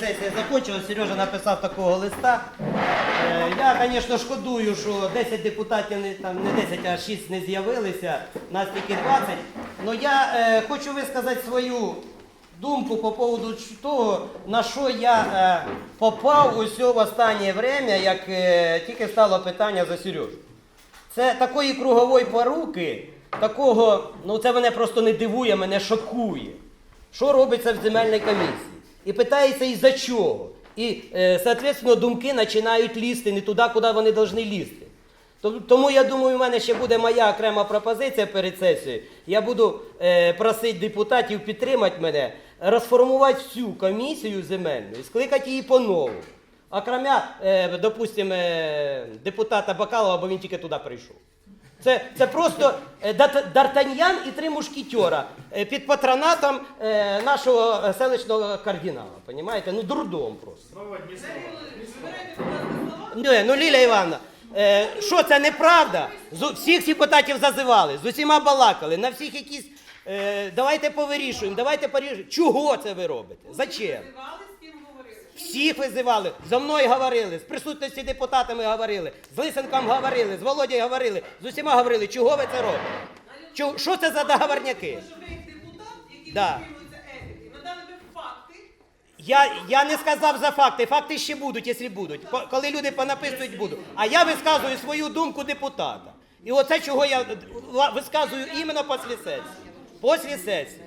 сесія закінчилась, Сережа написав такого листа. Е, Я, звісно, шкодую, що 10 депутатів, не, там, не 10, а 6 не з'явилися, нас тільки 20. Але я е, хочу висказати свою думку по поводу того, на що я е, попав усьо в останнє время, як е, тільки стало питання за Сережу. Це такої кругової поруки, такого, ну це мене просто не дивує, мене шокує. Що робиться в земельній комісії? І питається із-за чого. І, е, соответственно, думки починають лізти не туди, куди вони повинні лізти. Тому- я думаю, у мене ще буде моя окрема пропозиція перед сесією. Я буду е, просити депутатів підтримати мене, розформувати всю комісію земельну і скликати її по-новому. Окремя, е, допустимо, депутата Бакалова, бо він тільки туди прийшов. Це, це просто е, Д'Артаньян і три мушкетера е, під патронатом е, нашого селищного кардинала. Понімаєте? Ну, дурдом просто. Ні, ну Ліля Івановна, що це неправда? З всіх депутатів зазивали, з усіма балакали, на всіх якісь. Давайте повирішуємо, давайте порішуємо. Чого це ви робите? Зачем? Визивали, з ким говорили. Всіх визивали, за мною говорили, з присутності депутатами говорили, з Лисенком говорили, з Володєю говорили, з усіма говорили, чого ви це робите? Чого- Що це за договорняки? Що ви як депутат, який Да. дотримується етики, надали би факти, Я, я не сказав за факти, факти ще будуть, якщо будуть. Коли люди понаписують, буду. А я висказую свою думку депутата. І оце чого я ла- висказую іменно після сесії. Після сесії.